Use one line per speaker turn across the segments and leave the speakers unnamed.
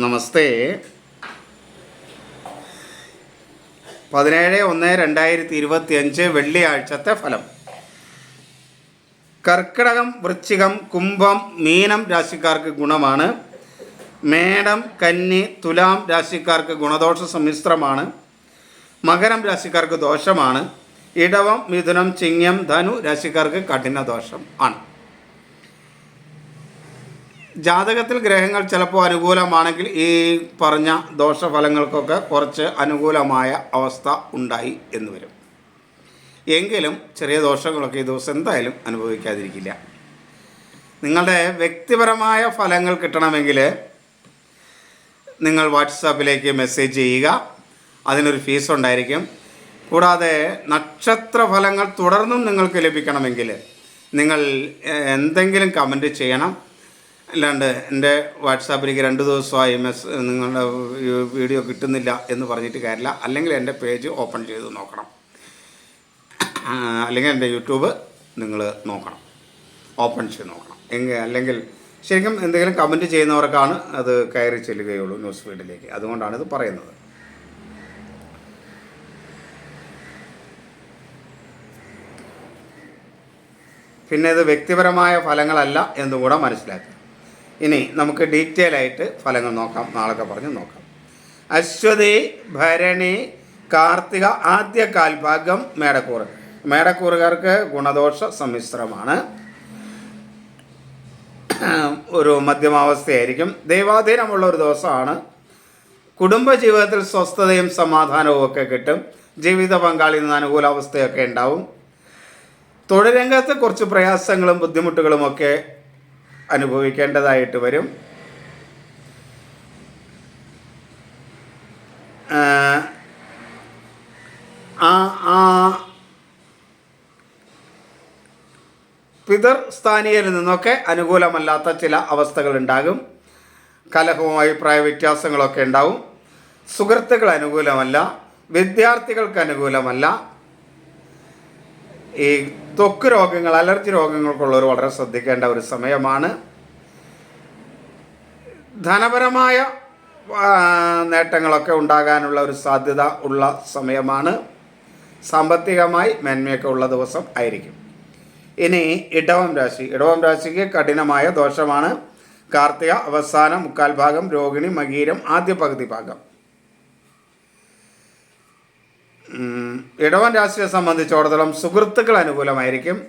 നമസ്തേ. പതിനേഴ് ഒന്ന് രണ്ടായിരത്തി ഇരുപത്തി അഞ്ച് വെള്ളിയാഴ്ചത്തെ ഫലം. കർക്കിടകം വൃശ്ചികം കുംഭം മീനം രാശിക്കാർക്ക് ഗുണമാണ്. മേടം കന്നി തുലാം രാശിക്കാർക്ക് ഗുണദോഷ സമ്മിശ്രമാണ്. മകരം രാശിക്കാർക്ക് ദോഷമാണ്. ഇടവം മിഥുനം ചിങ്ങം ധനു രാശിക്കാർക്ക് കഠിന ദോഷം ആണ്. ജാതകത്തിൽ ഗ്രഹങ്ങൾ ചിലപ്പോൾ അനുകൂലമാണെങ്കിൽ ഈ പറഞ്ഞ ദോഷഫലങ്ങൾക്കൊക്കെ കുറച്ച് അനുകൂലമായ അവസ്ഥ ഉണ്ടായി എന്ന് വരും. എങ്കിലും ചെറിയ ദോഷങ്ങളൊക്കെ ഈ ദിവസം എന്തായാലും അനുഭവിക്കാതിരിക്കില്ല. നിങ്ങളുടെ വ്യക്തിപരമായ ഫലങ്ങൾ കിട്ടണമെങ്കിൽ നിങ്ങൾ വാട്സാപ്പിലേക്ക് മെസ്സേജ് ചെയ്യുക. അതിനൊരു ഫീസ് ഉണ്ടായിരിക്കും. കൂടാതെ നക്ഷത്ര ഫലങ്ങൾ തുടർന്നും നിങ്ങൾക്ക് ലഭിക്കണമെങ്കിൽ നിങ്ങൾ എന്തെങ്കിലും കമന്റ് ചെയ്യണം. അല്ലാണ്ട് എന്റെ വാട്സാപ്പിലേക്ക് രണ്ട് ദിവസമായി മെസ് നിങ്ങളുടെ വീഡിയോ കിട്ടുന്നില്ല എന്ന് പറഞ്ഞിട്ട് കാര്യമില്ല. അല്ലെങ്കിൽ എന്റെ പേജ് ഓപ്പൺ ചെയ്ത് നോക്കണം. അല്ലെങ്കിൽ എന്റെ യൂട്യൂബ് നിങ്ങൾ നോക്കണം. ഓപ്പൺ ചെയ്ത് നോക്കണം. എങ്കിൽ അല്ലെങ്കിൽ ശരിക്കും എന്തെങ്കിലും കമന്റ് ചെയ്യുന്നവർക്കാണ് അത് കയറി ചെല്ലുകയുള്ളൂ ന്യൂസ് ഫീഡിലേക്ക് അതുകൊണ്ടാണ് ഇത് പറയുന്നത്. പിന്നെ ഇത് വ്യക്തിപരമായ ഫലങ്ങളല്ല എന്നുകൂടെ മനസ്സിലാക്കുക ഇനി നമുക്ക് ഡീറ്റെയിൽ ആയിട്ട് ഫലങ്ങൾ നോക്കാം. നാളൊക്കെ പറഞ്ഞ് നോക്കാം. അശ്വതി ഭരണി കാർത്തിക ആദ്യ കാൽഭാഗം മേടക്കൂറ്. മേടക്കൂറുകാർക്ക് ഗുണദോഷ സമ്മിശ്രമാണ്. ഒരു മധ്യമാവസ്ഥയായിരിക്കും. ദൈവാധീനമുള്ള ഒരു ദിവസമാണ്. കുടുംബജീവിതത്തിൽ സ്വസ്ഥതയും സമാധാനവും ഒക്കെ കിട്ടും. ജീവിത പങ്കാളിയിൽ നിന്ന് അനുകൂലാവസ്ഥയൊക്കെ ഉണ്ടാവും. തൊഴിൽ രംഗത്ത് കുറച്ച് പ്രയാസങ്ങളും ബുദ്ധിമുട്ടുകളും ഒക്കെ അനുഭവിക്കേണ്ടതായിട്ട് വരും. ആ, ആ പിതർ സ്ഥാനീയരിൽ നിന്നൊക്കെ അനുകൂലമല്ലാത്ത ചില അവസ്ഥകൾ ഉണ്ടാകും. കലഹവും അഭിപ്രായ വ്യത്യാസങ്ങളൊക്കെ ഉണ്ടാവും. സുഹൃത്തുക്കൾ അനുകൂലമല്ല. വിദ്യാർത്ഥികൾക്ക് അനുകൂലമല്ല. ഈ ത്വക്ക് രോഗങ്ങൾ അലർജി രോഗങ്ങൾക്കുള്ളവർ വളരെ ശ്രദ്ധിക്കേണ്ട ഒരു സമയമാണ്. ധനപരമായ നേട്ടങ്ങളൊക്കെ ഉണ്ടാകാനുള്ള ഒരു സാധ്യത ഉള്ള സമയമാണ്. സാമ്പത്തികമായി മേന്മയൊക്കെ ഉള്ള ദിവസം ആയിരിക്കും. ഇനി ഇടവം രാശി. ഇടവം രാശിക്ക് കഠിനമായ ദോഷമാണ്. കാർത്തിക അവസാന മുക്കാൽ ഭാഗം രോഹിണി മകീരം ആദ്യ പകുതി ഭാഗം. ഇടവൻ രാശിയെ സംബന്ധിച്ചിടത്തോളം സുഹൃത്തുക്കൾ അനുകൂലമായിരിക്കും.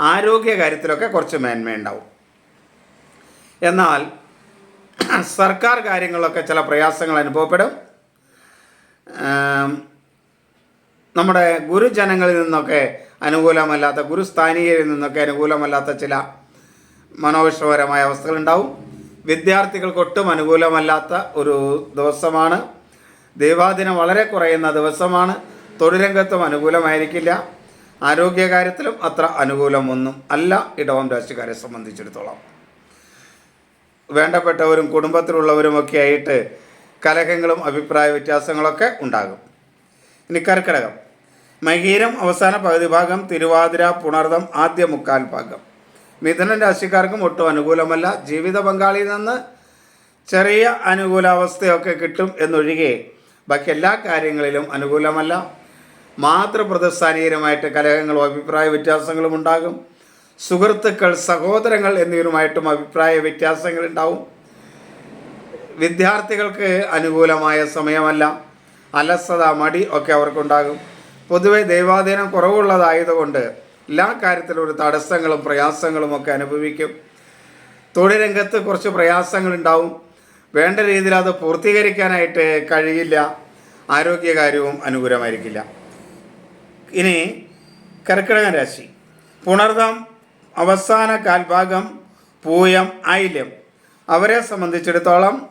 ആരോഗ്യ കാര്യത്തിലൊക്കെ കുറച്ച് മേന്മയുണ്ടാവും. എന്നാൽ സർക്കാർ കാര്യങ്ങളിലൊക്കെ ചില പ്രയാസങ്ങൾ അനുഭവപ്പെടും. നമ്മുടെ ഗുരുജനങ്ങളിൽ നിന്നൊക്കെ അനുകൂലമല്ലാത്ത ഗുരുസ്ഥാനീയരിൽ നിന്നൊക്കെ അനുകൂലമല്ലാത്ത ചില മനോവിഷമകരമായ അവസ്ഥകളുണ്ടാവും. വിദ്യാർത്ഥികൾക്ക് ഒട്ടും അനുകൂലമല്ലാത്ത ഒരു ദിവസമാണ്. ദൈവാദിനം വളരെ കുറയുന്ന ദിവസമാണ്. തൊഴിൽ രംഗത്തും അനുകൂലമായിരിക്കില്ല. ആരോഗ്യകാര്യത്തിലും അത്ര അനുകൂലമൊന്നും അല്ല. ഇടവം രാശിക്കാരെ സംബന്ധിച്ചിടത്തോളം. വേണ്ടപ്പെട്ടവരും കുടുംബത്തിലുള്ളവരുമൊക്കെ ആയിട്ട് കലഹങ്ങളും അഭിപ്രായ വ്യത്യാസങ്ങളൊക്കെ ഉണ്ടാകും. ഇനി കർക്കിടകം. മഹീരം അവസാന പകുതി ഭാഗം തിരുവാതിര പുണർദം ആദ്യ മുക്കാൽ ഭാഗം. മിഥുനൻ രാശിക്കാർക്കും ഒട്ടും അനുകൂലമല്ല. ജീവിത പങ്കാളിയിൽ നിന്ന് ചെറിയ അനുകൂലാവസ്ഥയൊക്കെ കിട്ടും എന്നൊഴികെ ബാക്കി എല്ലാ കാര്യങ്ങളിലും അനുകൂലമല്ല. മാതൃപ്രതിസ്ഥാനീയരുമായിട്ട് കലഹങ്ങളും അഭിപ്രായ വ്യത്യാസങ്ങളും ഉണ്ടാകും. സുഹൃത്തുക്കൾ സഹോദരങ്ങൾ എന്നിവരുമായിട്ടും അഭിപ്രായ വ്യത്യാസങ്ങൾ ഉണ്ടാവും. വിദ്യാർത്ഥികൾക്ക് അനുകൂലമായ സമയമല്ല. അലസത മടി ഒക്കെ അവർക്കുണ്ടാകും. പൊതുവെ ദൈവാധീനം കുറവുള്ളതായതുകൊണ്ട് എല്ലാ കാര്യത്തിലും ഒരു തടസ്സങ്ങളും പ്രയാസങ്ങളും ഒക്കെ അനുഭവിക്കും. തൊഴിൽ രംഗത്ത് കുറച്ച് പ്രയാസങ്ങളുണ്ടാവും വേണ്ട രീതിയിൽ അത് പൂർത്തീകരിക്കാനായിട്ട് കഴിയില്ല. ആരോഗ്യകാര്യവും അനുകൂലമായിരിക്കില്ല. ഇനി കർക്കിടക രാശി. പുണർദം അവസാന കാൽഭാഗം പൂയം ആയില്യം അവരെ സംബന്ധിച്ചിടത്തോളം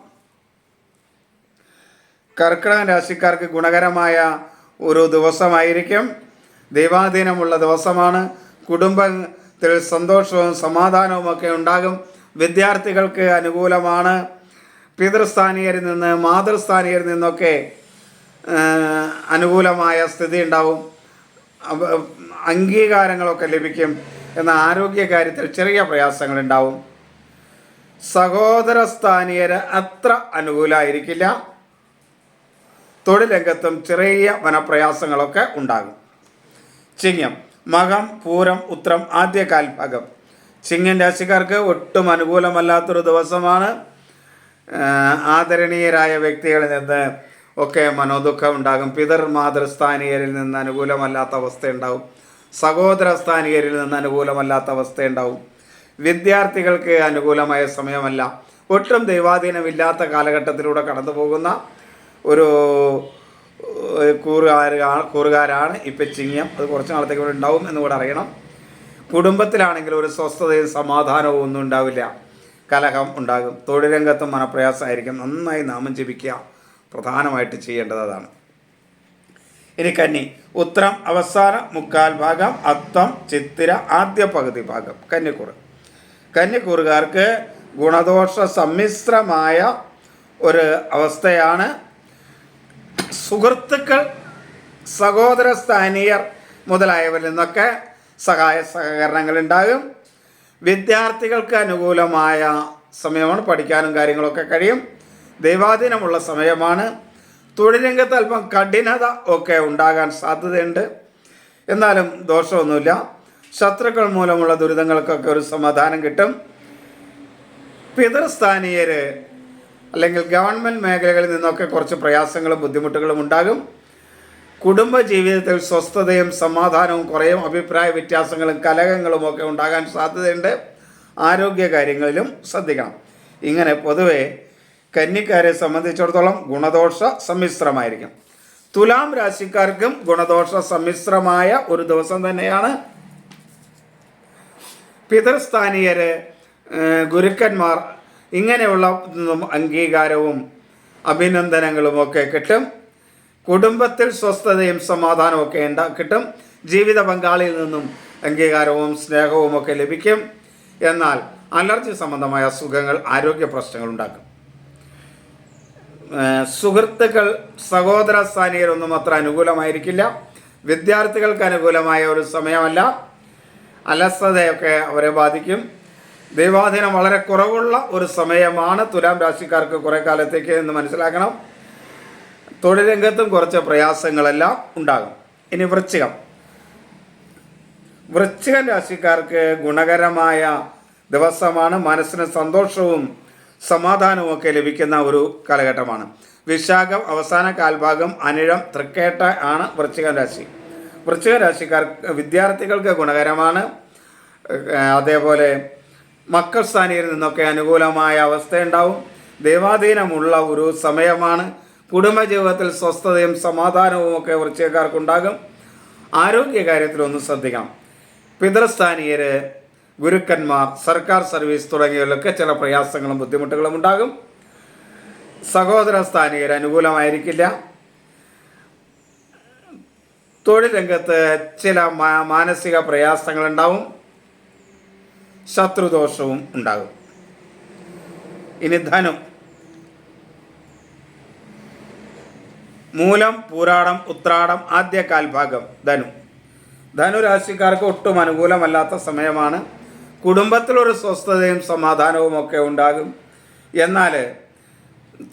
കർക്കിടക രാശിക്കാർക്ക് ഗുണകരമായ ഒരു ദിവസമായിരിക്കും. ദൈവാധീനമുള്ള ദിവസമാണ്. കുടുംബത്തിൽ സന്തോഷവും സമാധാനവും ഒക്കെ ഉണ്ടാകും. വിദ്യാർത്ഥികൾക്ക് അനുകൂലമാണ്. പിതൃസ്ഥാനീയരിൽ നിന്ന് മാതൃസ്ഥാനീയരിൽ നിന്നൊക്കെ അനുകൂലമായ സ്ഥിതി ഉണ്ടാവും. അംഗീകാരങ്ങളൊക്കെ ലഭിക്കും എന്ന ആരോഗ്യ കാര്യത്തിൽ ചെറിയ പ്രയാസങ്ങളുണ്ടാവും. സഹോദര സ്ഥാനീയര് അത്ര അനുകൂലമായിരിക്കില്ല തൊഴിലംഗത്തും ചെറിയ വനപ്രയാസങ്ങളൊക്കെ ഉണ്ടാകും. ചിങ്ങം മകം പൂരം ഉത്രം ആദ്യ കാൽഭാഗം. ചിങ്ങൻ രാശിക്കാർക്ക് ഒട്ടും അനുകൂലമല്ലാത്തൊരു ദിവസമാണ് ആദരണീയരായ വ്യക്തികളിൽ നിന്ന് ഒക്കെ മനോദുഃഖം ഉണ്ടാകും. പിതൃ മാതൃസ്ഥാനീയരിൽ നിന്ന് അനുകൂലമല്ലാത്ത അവസ്ഥയുണ്ടാവും. സഹോദര സ്ഥാനീയരിൽ നിന്ന് അനുകൂലമല്ലാത്ത അവസ്ഥയുണ്ടാവും. വിദ്യാർത്ഥികൾക്ക് അനുകൂലമായ സമയമല്ല. ഒട്ടും ദൈവാധീനമില്ലാത്ത കാലഘട്ടത്തിലൂടെ കടന്നു പോകുന്ന ഒരു കൂറുകാരാണ് കൂറുകാരാണ് ഇപ്പം ചിങ്ങം അത് കുറച്ച് നാളത്തേക്ക് ഇവിടെ ഉണ്ടാവും എന്ന് കൂടെ അറിയണം. കുടുംബത്തിലാണെങ്കിൽ ഒരു സ്വസ്ഥതയും സമാധാനവും ഒന്നും ഉണ്ടാവില്ല. കലഹം ഉണ്ടാകും. തൊഴിൽ രംഗത്തും മനപ്രയാസമായിരിക്കും. നന്നായി നാമം ജപിക്കുക. പ്രധാനമായിട്ട് ചെയ്യേണ്ടത് അതാണ്. ഇനി കന്നി ഉത്തരം അവസാന മുക്കാൽ ഭാഗം അത്തം ചിത്തിര ആദ്യ പകുതി ഭാഗം കന്നിക്കൂറ്. കന്നിക്കൂറുകാർക്ക് ഗുണദോഷ സമ്മിശ്രമായ ഒരു അവസ്ഥയാണ്. സുഹൃത്തുക്കൾ സഹോദര സ്ഥാനീയർ മുതലായവരിൽ നിന്നൊക്കെ സഹായ സഹകരണങ്ങൾ ഉണ്ടാകും. വിദ്യാർത്ഥികൾക്ക് അനുകൂലമായ സമയമാണ് പഠിക്കാനും കാര്യങ്ങളൊക്കെ കഴിയും. ദൈവാധീനമുള്ള സമയമാണ്. തൊഴിലംഗത്ത് അല്പം കഠിനത ഒക്കെ ഉണ്ടാകാൻ സാധ്യതയുണ്ട്. എന്നാലും ദോഷമൊന്നുമില്ല. ശത്രുക്കൾ മൂലമുള്ള ദുരിതങ്ങൾക്കൊക്കെ ഒരു സമാധാനം കിട്ടും. പിതൃസ്ഥാനീയർ അല്ലെങ്കിൽ ഗവൺമെന്റ് മേഖലകളിൽ നിന്നൊക്കെ കുറച്ച് പ്രയാസങ്ങളും ബുദ്ധിമുട്ടുകളും ഉണ്ടാകും. കുടുംബ ജീവിതത്തിൽ സ്വസ്ഥതയും സമാധാനവും കുറയും. അഭിപ്രായ വ്യത്യാസങ്ങളും കലഹങ്ങളും ഒക്കെ ഉണ്ടാകാൻ സാധ്യതയുണ്ട്. ആരോഗ്യ കാര്യങ്ങളിലും ശ്രദ്ധിക്കണം. ഇങ്ങനെ പൊതുവെ കന്നിക്കാരെ സംബന്ധിച്ചിടത്തോളം ഗുണദോഷ സമ്മിശ്രമായിരിക്കും. തുലാം രാശിക്കാർക്കും ഗുണദോഷ സമ്മിശ്രമായ ഒരു ദിവസം തന്നെയാണ് പിതൃസ്ഥാനീയര് ഗുരുക്കന്മാർ ഇങ്ങനെയുള്ള അംഗീകാരവും അഭിനന്ദനങ്ങളും ഒക്കെ കിട്ടും. കുടുംബത്തിൽ സ്വസ്ഥതയും സമാധാനവും ഒക്കെ ഉണ്ടാ കിട്ടും. ജീവിത പങ്കാളിയിൽ നിന്നും അംഗീകാരവും സ്നേഹവും ഒക്കെ ലഭിക്കും. എന്നാൽ അലർജി സംബന്ധമായ അസുഖങ്ങൾ ആരോഗ്യ പ്രശ്നങ്ങൾ ഉണ്ടാക്കും. സുഹൃത്തുക്കൾ സഹോദര സ്ഥാനീയരൊന്നും അത്ര അനുകൂലമായിരിക്കില്ല. വിദ്യാർത്ഥികൾക്ക് അനുകൂലമായ ഒരു സമയമല്ല. അലസതയൊക്കെ അവരെ ബാധിക്കും. ദൈവാധീനം വളരെ കുറവുള്ള ഒരു സമയമാണ് തുലാം രാശിക്കാർക്ക് കുറേ കാലത്തേക്ക് എന്ന് മനസ്സിലാക്കണം. തൊഴിൽ രംഗത്തും കുറച്ച് പ്രയാസങ്ങളെല്ലാം ഉണ്ടാകും. ഇനി വൃശ്ചികം. വൃശ്ചിക രാശിക്കാർക്ക് ഗുണകരമായ ദിവസമാണ്. മനസ്സിന് സന്തോഷവും സമാധാനവും ഒക്കെ ലഭിക്കുന്ന ഒരു കാലഘട്ടമാണ്. വിശാഖം അവസാന കാൽഭാഗം അനിഴം തൃക്കേട്ട ആണ് വൃശ്ചിക രാശി. വൃശ്ചിക രാശിക്കാർ വിദ്യാർത്ഥികൾക്ക് ഗുണകരമാണ്. അതേപോലെ മക്കൾ സ്ഥാനീയരിൽ നിന്നൊക്കെ അനുകൂലമായ അവസ്ഥയുണ്ടാവും. ദൈവാധീനമുള്ള ഒരു സമയമാണ്. കുടുംബജീവിതത്തിൽ സ്വസ്ഥതയും സമാധാനവും ഒക്കെ വൃശ്ചികക്കാർക്കുണ്ടാകും. ആരോഗ്യ ശ്രദ്ധിക്കാം. ശ്രദ്ധിക്കണം പിതൃസ്ഥാനീയര് ഗുരുക്കന്മാർ സർക്കാർ സർവീസ് തുടങ്ങിയവരിലൊക്കെ ചില പ്രയാസങ്ങളും ബുദ്ധിമുട്ടുകളും ഉണ്ടാകും. സഹോദര സ്ഥാനീയർ അനുകൂലമായിരിക്കില്ല. തൊഴിൽ രംഗത്ത് ചില മാനസിക പ്രയാസങ്ങളുണ്ടാവും. ശത്രുദോഷവും ഉണ്ടാകും. ഇനി ധനം. മൂലം പൂരാടം ഉത്രാടം ആദ്യ കാൽഭാഗം ധനു. ധനുരാശിക്കാർക്ക് ഒട്ടും അനുകൂലമല്ലാത്ത സമയമാണ്. കുടുംബത്തിലൊരു സ്വസ്ഥതയും സമാധാനവും ഒക്കെ ഉണ്ടാകും. എന്നാൽ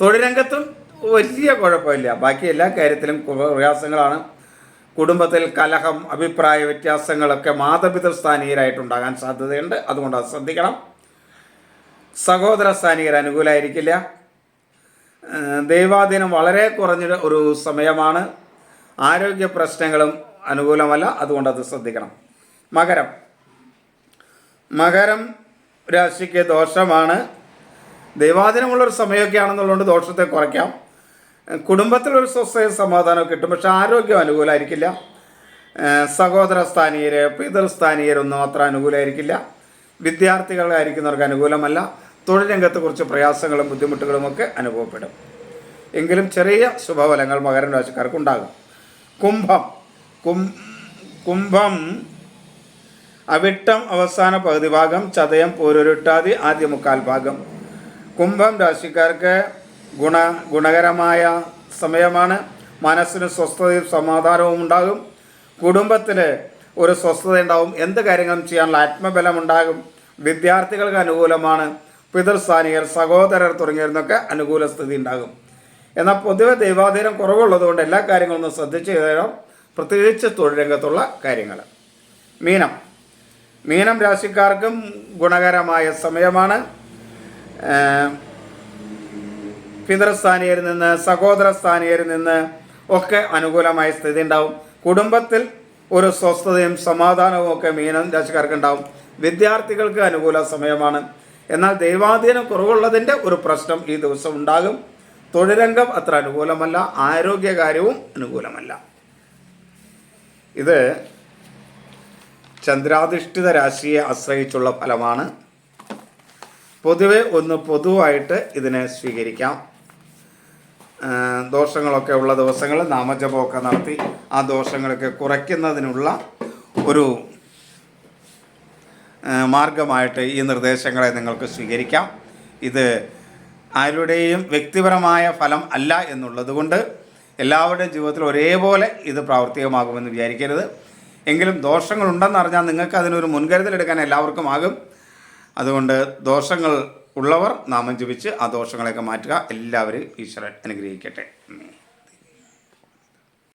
തൊഴിലംഗത്തും വലിയ കുഴപ്പമില്ല. ബാക്കി എല്ലാ കാര്യത്തിലും പ്രയാസങ്ങളാണ്. കുടുംബത്തിൽ കലഹം അഭിപ്രായ വ്യത്യാസങ്ങളൊക്കെ മാതാപിതൃ സ്ഥാനീയരായിട്ടുണ്ടാകാൻ സാധ്യതയുണ്ട്. അതുകൊണ്ട് അത് ശ്രദ്ധിക്കണം. സഹോദര സ്ഥാനീയർ അനുകൂലമായിരിക്കില്ല ദൈവാധീനം വളരെ കുറഞ്ഞ ഒരു സമയമാണ്. ആരോഗ്യ പ്രശ്നങ്ങളും അനുകൂലമല്ല. അതുകൊണ്ട് അത് ശ്രദ്ധിക്കണം. മകരം. മകരം രാശിക്ക് ദോഷമാണ്. ദൈവാധീനമുള്ളൊരു സമയമൊക്കെ ആണെന്നുള്ളതുകൊണ്ട് ദോഷത്തെ കുറയ്ക്കാം. കുടുംബത്തിലൊരു സ്വസ്ഥയും സമാധാനവും കിട്ടും. പക്ഷെ ആരോഗ്യം അനുകൂലമായിരിക്കില്ല സഹോദര സ്ഥാനീയർ പിതൃസ്ഥാനീയരൊന്നും അത്ര അനുകൂലമായിരിക്കില്ല വിദ്യാർത്ഥികളായിരിക്കുന്നവർക്ക് അനുകൂലമല്ല. തൊഴിൽ കുറച്ച് പ്രയാസങ്ങളും ബുദ്ധിമുട്ടുകളും ഒക്കെ അനുഭവപ്പെടും. എങ്കിലും ചെറിയ ശുഭഫലങ്ങൾ മകരം രാശിക്കാർക്ക് ഉണ്ടാകും. കുംഭം. കും കുംഭം അവിട്ടം അവസാന പകുതി ഭാഗം ചതയം പോരൊരുട്ടാതി ആദ്യ മുക്കാൽ ഭാഗം. കുംഭം രാശിക്കാർക്ക് ഗുണ ഗുണകരമായ സമയമാണ്. മനസ്സിന് സ്വസ്ഥതയും സമാധാനവും ഉണ്ടാകും. കുടുംബത്തിൽ ഒരു സ്വസ്ഥത ഉണ്ടാവും. എന്ത് കാര്യങ്ങളും ചെയ്യാനുള്ള ആത്മബലം ഉണ്ടാകും. വിദ്യാർത്ഥികൾക്ക് അനുകൂലമാണ്. പിതൃസ്ഥാനികർ സഹോദരർ തുടങ്ങിയവരുന്നൊക്കെ അനുകൂല സ്ഥിതി ഉണ്ടാകും. എന്നാൽ പൊതുവെ ദൈവാധീനം കുറവുള്ളതുകൊണ്ട് എല്ലാ കാര്യങ്ങളൊന്നും ശ്രദ്ധിച്ചു ചെയ്തേരം പ്രത്യേകിച്ച് തൊഴിൽ രംഗത്തുള്ള കാര്യങ്ങൾ. മീനം. മീനം രാശിക്കാർക്കും ഗുണകരമായ സമയമാണ്. പിതൃസ്ഥാനീയരിൽ നിന്ന് സഹോദര സ്ഥാനീയരിൽ നിന്ന് ഒക്കെ അനുകൂലമായ സ്ഥിതി ഉണ്ടാവും. കുടുംബത്തിൽ ഒരു സ്വസ്ഥതയും സമാധാനവും ഒക്കെ മീനം രാശിക്കാർക്ക് ഉണ്ടാവും. വിദ്യാർത്ഥികൾക്ക് അനുകൂല സമയമാണ്. എന്നാൽ ദൈവാധീനം കുറവുള്ളതിന്റെ ഒരു പ്രശ്നം ഈ ദിവസം ഉണ്ടാകും. തൊഴിലംഗം അത്ര അനുകൂലമല്ല. ആരോഗ്യകാര്യവും അനുകൂലമല്ല. ഇത് ചന്ദ്രാധിഷ്ഠിത രാശിയെ ആശ്രയിച്ചുള്ള ഫലമാണ്. പൊതുവെ ഒന്ന് പൊതുവായിട്ട് ഇതിനെ സ്വീകരിക്കാം. ദോഷങ്ങളൊക്കെ ഉള്ള ദിവസങ്ങൾ നാമജപമൊക്കെ നടത്തി ആ ദോഷങ്ങളൊക്കെ കുറയ്ക്കുന്നതിനുള്ള ഒരു മാർഗമായിട്ട് ഈ നിർദ്ദേശങ്ങളെ നിങ്ങൾക്ക് സ്വീകരിക്കാം. ഇത് ആരുടെയും വ്യക്തിപരമായ ഫലം അല്ല എന്നുള്ളതുകൊണ്ട് എല്ലാവരുടെയും ജീവിതത്തിൽ ഒരേപോലെ ഇത് പ്രാവർത്തികമാകുമെന്ന് വിചാരിക്കരുത്. എങ്കിലും ദോഷങ്ങളുണ്ടെന്ന് അറിഞ്ഞാൽ നിങ്ങൾക്ക് അതിനൊരു മുൻകരുതലെടുക്കാൻ എല്ലാവർക്കും ആകും. അതുകൊണ്ട് ദോഷങ്ങൾ ഉള്ളവർ നാമം ജപിച്ച് ആ ദോഷങ്ങളെയൊക്കെ മാറ്റുക. എല്ലാവരും ഈശ്വരൻ അനുഗ്രഹിക്കട്ടെ.